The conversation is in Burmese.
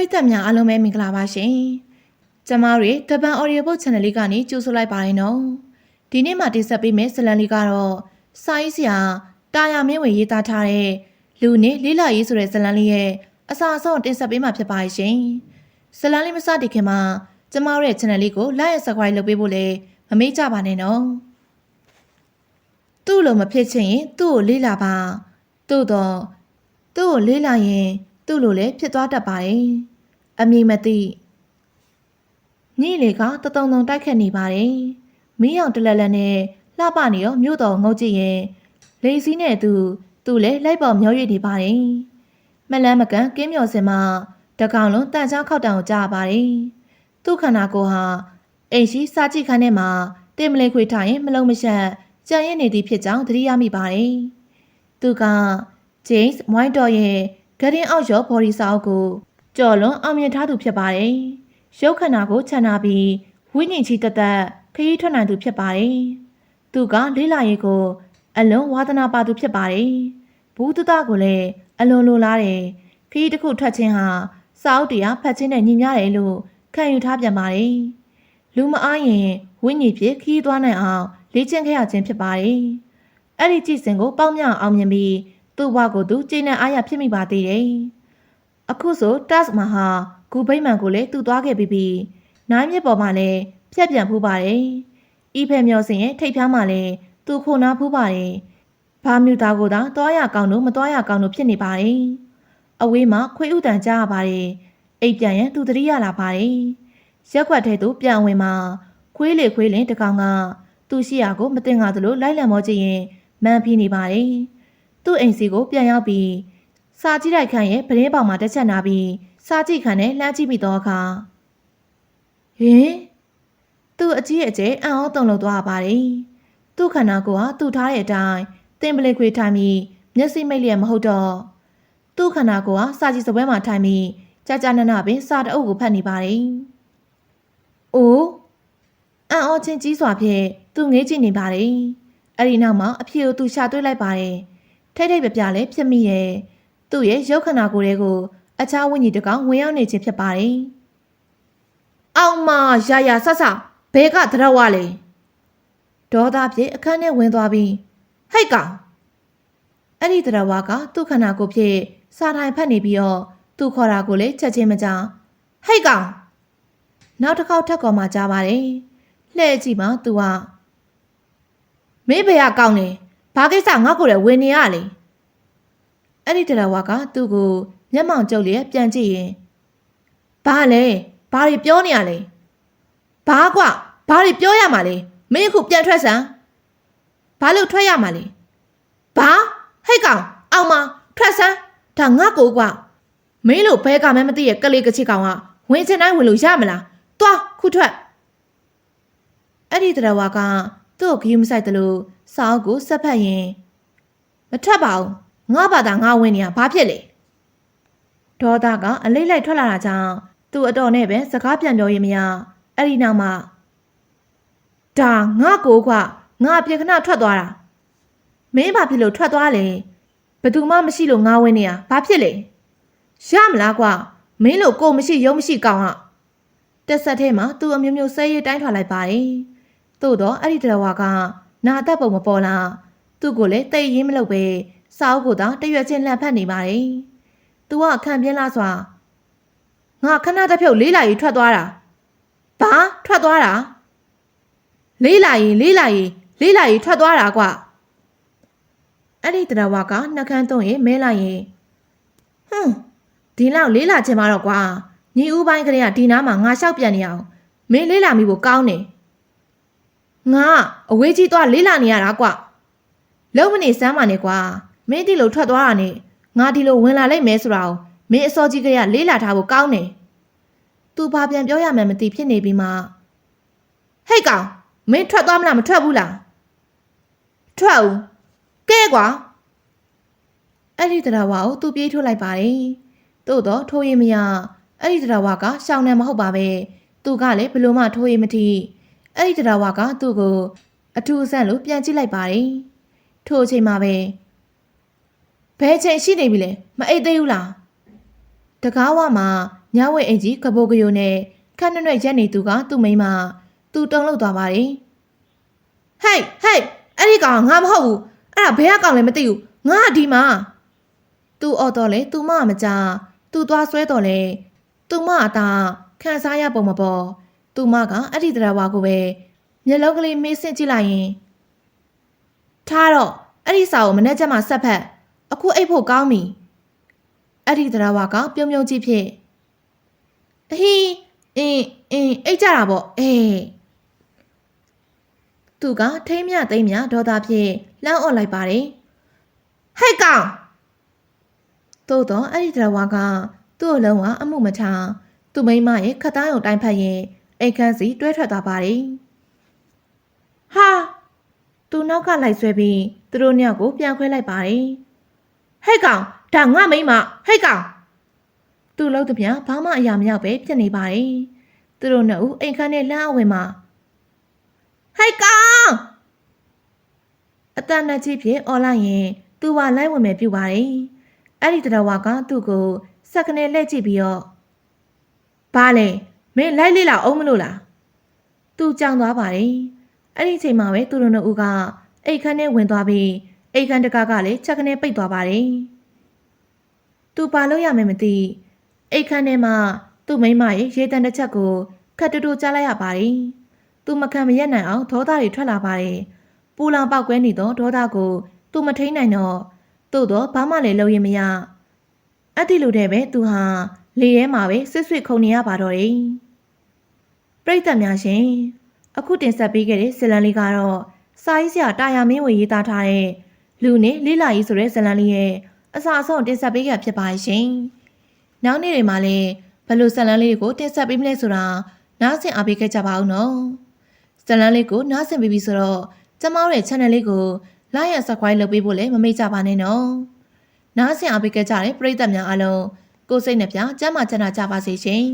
ရိသတ်များအားလုံးပဲမင်္ဂလာပါရှင်။ကျမတို့ရဲ့တပန် audio book channel လေးကနေကြိုဆိုလိုက်ပါတယ်နော်။ဒီနေ့မှတင်ဆက်ပေးမယ့်ဇာတ်လမ်းလေးကတော့စာရေးဆရာတာယာမင်းဝေရေးသားထားတဲ့လူနဲ့လေးလာရေးဆိုတဲ့ဇာတ်လမ်းလေးရဲ့အစာအဆုံးတင်ဆက်ပေးမှာဖြစ်ပါရှင်။ဇာတ်လမ်းလေးမစတင်ခင်မှာကျမတို့ရဲ့ channel လေးကို like and subscribe လုပ်ပေးဖို့လည်းမမေ့ကြပါနဲ့နော်။သူ့လိုမဖြစ်ချင်ရင်သူ့ကိုလေးလာပါ။သို့တော့သူ့ကိုလေးလာရင် သူ့လိုလည်းဖြစ်သွားတတ်ပါတယ်။အမည်မသိညိလေကတတုံတုံတိုက်ခတ်နေပါတယ်။မင်းအောင်တလက်လက်နဲ့လှပနေရောမြို့တော်ငုတ်ကြည့်ရင်လေစည်းနဲ့သူသူ့လည်းလိုက်ပေါ်မျောရည်နေပါတယ်။မလန်းမကန်ကင်းမြော်စင်မှာတကောင်လုံးတန်ချောင်းခောက်တောင်ကြားပါတယ်။သူ့ခန္ဓာကိုယ်ဟာအိမ်ရှိစာကြည့်ခန်းထဲမှာတင်မလေးခွေထားရင်မလုံးမရှက်ကြံ့ရင်နေသည်ဖြစ်ကြောင်းသတိရမိပါတယ်။သူက James White ရဲ့ ဂရင်အောက်ရောဘော်ဒီစာအုပ်ကိုကြော်လွန်အောင်မြင်ထားသူဖြစ်ပါတယ်။ရုပ်ခန္ဓာကိုခြံနာပြီးဝိညာဉ်ချီတသက်ခရီးထွက်နိုင်သူဖြစ်ပါတယ်။သူကလေးလာရေးကို အလွန်ဝါသနာပါသူဖြစ်ပါတယ်။ဘူးတတကိုလည်းအလွန်လိုလားတယ်။ခရီးတစ်ခုထွက်ခြင်းဟာစာအုပ်တရားဖတ်ခြင်းနဲ့ညီမျှတယ်လို့ခံယူထားပြန်ပါတယ်။လူမအားရင်ဝိညာဉ်ဖြစ်ခရီးသွားနိုင်အောင်လေ့ကျင့်ခဲ့ရခြင်းဖြစ်ပါတယ်။အဲ့ဒီကြည်စင်ကိုပေါင်းမြောက်အောင်မြင်ပြီး သူ့ဘဝကိုသူကျင့်တဲ့အားရဖြစ်မိပါသေးတယ်။အခုဆို task မှာဟာဂူဗိမ္မာန်ကိုလည်းသူ့သွားခဲ့ပြီးပြီးနိုင်မြစ်ပေါ်မှာလည်းဖြတ်ပြန်ဖူးပါတယ်။ဤဖက်မျောစင်ရဲ့ထိတ်ဖျားမှာလည်းသူ့ခိုနာဖူးပါတယ်။ဘာမြူသားကိုသာသွားရကောင်းလို့မသွားရကောင်းလို့ဖြစ်နေပါတယ်။အဝေးမှာခွေးဥတန်ကြားရပါတယ်။အိပ်ပြန်ရင်သူတတိရလာပါတယ်။ရက်ွက်ထဲသို့ပြန်ဝင်မှာခွေးလေခွေးလင်တကောင်ကသူ့ရှိရာကိုမတင်ကားသလိုလိုက်လံမောကြည့်ရင်မန်ဖီးနေပါတယ်။ သူ့အိမ်စီကိုပြန်ရောက်ပြီးစာကြည့်လိုက်ခန့်ရဲ့ပရင်းပေါင်မှာတစ်ချက်နာပြီးစာကြည့်ခန့်နဲ့လှမ်းကြည့်မိတော့အခါဟင်သူ့အကြီးအကျယ်အံ့ဩတုန်လှုပ်သွားပါတယ်သူ့ခန္ဓာကိုယ်ဟာသူ့ထားတဲ့အတိုင်းတင်ပလင်ခွေထိုင်ပြီးမျက်စိမိတ်လျက်မဟုတ်တော့သူ့ခန္ဓာကိုယ်ဟာစာကြည့်စပွဲမှာထိုင်ပြီးကြာကြာနာနာပင်စာတအုပ်ကိုဖတ်နေပါတယ်အိုးအံ့ဩခြင်းကြီးစွာဖြင့်သူငေးကြည့်နေပါတယ်အဲ့ဒီနောက်မှာအဖေကိုသူရှာတွေ့လိုက်ပါတယ် ထိတ်ထိတ်ပြပြလည်းဖြစ်မိရဲ့သူ့ရဲ့ရုပ်ခန္ဓာကိုယ်တွေကိုအခြားဝိညာဉ်တစ်ကောင်ဝင်ရောက်နေခြင်းဖြစ်ပါတယ်။အောင်မရာရာဆဆဘဲကတရဝလေဒေါသဖြင့်အခန်းထဲဝင်သွားပြီးဟိတ်ကောင်အဲ့ဒီတရဝကသူ့ခန္ဓာကိုယ်ဖြင့်စာထိုင်ဖတ်နေပြီးတော့သူ့ခေါ်တာကိုလည်းချက်ချင်းမကြောင်ဟိတ်ကောင်နောက်တစ်ခေါက်ထပ်ခေါ်မှကြားပါတယ်။လှဲ့ကြည့်မှသူကမင်းဘယ်ကကောင်းလဲ ဘာကိစ္စငါ့ကိုယ်လည်းဝင်နေရလေအဲ့ဒီတရဝကသူ့ကိုမျက်မှောင်ကျုပ်လျက်ပြန်ကြည့်ရင်ဘာလဲဘာတွေပြောနေရလဲဘာကွဘာတွေပြောရမှာလဲမင်းအခုပြန်ထွက်စမ်းဘာလို့ထွက်ရမှာလဲဘာဟိတ်ကောင်အောင်မထွက်စမ်းဒါငါ့ကိုကွမင်းလို့ဘဲကမှမသိရဲ့ကလေးကချစ်ကောင်ကဝင်ချင်တိုင်းဝင်လို့ရမလားသွားခုထွက်အဲ့ဒီတရဝကသူ့ကိုဂရုမစိုက်တယ်လို့ စာအုပ်ကိုဆက်ဖတ်ရင်မထွက်ပါဘူးငါဘာသာငါဝင်နေရဘာဖြစ်လဲဒေါသကအလေးလိုက်ထွက်လာတာကြောင့်သူ့အတော်နဲ့ပဲစကားပြန်ပြောရင်မရအဲ့ဒီနောက်မှာဒါငါကိုကငါပြေခဏထွက်သွားတာမင်းဘာဖြစ်လို့ထွက်သွားလဲဘယ်သူမှမရှိလို့ငါဝင်နေရဘာဖြစ်လဲရမလားကွာမင်းလို့ကိုမရှိရုံမရှိကောင်ဟာတက်ဆက်ထဲမှာသူ့အမျိုးမျိုးဆဲရဲတိုင်းထွာလိုက်ပါတယ်သို့တော့အဲ့ဒီတရဝါက နာတတ်ပုံမပေါ်လားသူ့ကိုလည်းတိတ်ရင်းမလုပ်ပဲစာအုပ်ကိုသာတရွက်ချင်းလှန်ဖက်နေပါတယ်။ "तू ကခံပြင်းလားစွာငါခဏတစ်ဖြုတ်လေးလာရီထွက်သွားတာ။ဘာထွက်သွားတာ။လေးလာရီလေးလာရီလေးလာရီထွက်သွားတာကွ။အဲ့ဒီတရဝါကနှကန်းသွင်းရင်မဲလိုက်ရင်ဟွန်းဒီလောက်လေးလာချင်မှာတော့ကွာညီဦးပိုင်းကလေးကဒီနားမှာငါလျှောက်ပြန်နေအောင်မင်းလေးလာမိဖို့ကောင်းတယ်။ ငါအဝေးကြီးသွားလေးလာနေရတာကွ။လုံးမနေစမ်းပါနဲ့ကွာမင်းဒီလိုထွက်သွားတာနဲ့ငါဒီလိုဝင်လာလိုက်မဲဆိုတာကိုမင်းအစောကြီးကလေးကလေးလာထားဖို့ကောင်းတယ်။ तू ဘာပြန်ပြောရမှန်းမသိဖြစ်နေပြီးမှဟိတ်ကောင်မင်းထွက်သွားမလားမထွက်ဘူးလား။ထွက်ဦးကဲကွာအဲ့ဒီတရားဝါကိုသူပြေးထုတ်လိုက်ပါတယ်။သို့တော့ထိုးရင်မရအဲ့ဒီတရားဝါကရှောင်းနေမဟုတ်ပါပဲ။သူကလည်းဘလို့မှထိုးရင်မထီ အဲ့ဒီတရားဝါကသူ့ကိုအထူးအဆန့်လို့ပြန်ကြည့်လိုက်ပါတယ်။ထို့အချိန်မှာပဲဘယ်ချိန်ရှိနေပြီလဲမအိတ်သေးဘူးလားတကားဝမှာညဝဲအင်ကြီးကဘိုကယိုနဲ့ခန်းနွဲ့နွဲ့ရက်နေသူကသူ့မိန်းမသူတုံးလောက်သွားပါတယ်ဟေးဟေးအဲ့ဒီကောင်ကငါမဟုတ်ဘူးအဲ့ဒါဘယ်ကကောင်လဲမသိဘူးငါကဒီမှာသူအော်တော့လေသူမကမကြသူသွားဆွဲတော့လေသူမအသာခန်းစားရပုံမပေါ် သူမကအဲ့ဒီတရားဝါကိုပဲမျက်လုံးကလေးမေးဆင့်ကြည့်လိုက်ရင်ထားတော့အဲ့ဒီစာကိုမနေ့ကမှဆက်ဖက်အခုအိတ်ဖို့ကောင်းပြီအဲ့ဒီတရားဝါကပြုံးပြုံးကြည့်ဖြစ်အဟီးအင်းအင်းအိတ်ကြတာပေါ့အေးသူကထိမ့်မြသိမ့်မြဒေါသဖြင့်လှမ်းអော်လိုက်ပါတယ်ဟဲ့ကောင်သို့တော့အဲ့ဒီတရဝါကသူ့အလုံးကအမှုမထားသူ့မိန်းမရဲ့ခတ်သားရုံတိုင်းဖက်ရင် အိတ်ခမ်းစီတွဲထွက်သွားပါတယ်ဟာသူနောက်ကလိုက်ဆွဲပြီးသူတို့ညောက်ကိုပြန်ခွဲလိုက်ပါတယ်ဟဲ့ကောင်ဒါငါမိန်းမဟဲ့ကောင်သူ့လုံးတပြဘာမှအရာမရောက်ပဲဖြစ်နေပါတယ်။သူတို့နှစ်ဦးအိမ်ခန်းနဲ့လမ်းအဝင်မှာဟိုက်ကောင်အတန်နဲ့ကြီးဖြင့်អော်လိုက်ရင်သူကလိုက်ဝင်မယ်ပြူပါတယ်။အဲ့ဒီတရဝါကသူ့ကိုစက်ကနေလှည့်ကြည့်ပြီးတော့ဘာလဲ မင်းလိုက်လေ့လာအောင်မလို့လား။သူကြောင်သွားပါတယ်။အဲ့ဒီအချိန်မှာပဲသူတို့နှစ်ဦးကအိမ်ခန်းထဲဝင်သွားပြီးအိမ်ခန်းတကားကလည်းချက်ကနေပိတ်သွားပါတယ်။သူပါလို့ရမယ်မသိအိတ်ခမ်းထဲမှာသူ့မိန်းမရဲ့ရေတံတစ်ချက်ကိုခတ်တူတူကြားလိုက်ရပါတယ်။သူမခံမရက်နိုင်အောင်ဒေါသတွေထွက်လာပါတယ်။ပူလောင်ပေါက်ကွဲနေသောဒေါသကိုသူမထိန်နိုင်တော့သို့တော့ဘာမှလည်းလုပ်ရင်မရ။အဲ့ဒီလိုတည်းပဲသူဟာလေထဲမှာပဲဆွတ်ဆွတ်ခုန်နေရပါတော့တယ်။ ပြိတ္တများရှင်အခုတင်ဆက်ပေးခဲ့တဲ့ဇလန်လေးကတော့စာရေးဆရာတာယာမင်းဝေရေးသားထားတဲ့လူနဲ့လေးလာရေးဆိုတဲ့ဇလန်လေးရဲ့အစာအဆုံးတင်ဆက်ပေးခဲ့ဖြစ်ပါရှင်။နောက်နေ့တွေမှာလည်းဘယ်လိုဇတ်လန်းလေးတွေကိုတင်ဆက်ပေးမလဲဆိုတာနားဆင်အားပေးခဲ့ကြပါဦးနော်ဇတ်လန်းလေးကိုနားဆင်ပြီးပြီဆိုတော့ကျမတို့ရဲ့ channel လေးကို like and subscribe လုပ်ပေးဖို့လည်းမမေ့ကြပါနဲ့နော်နားဆင်အားပေးခဲ့ကြတဲ့ပရိသတ်များအားလုံးကိုယ်စိတ်နှပြကျမ်းမာချမ်းသာကြပါစေရှင်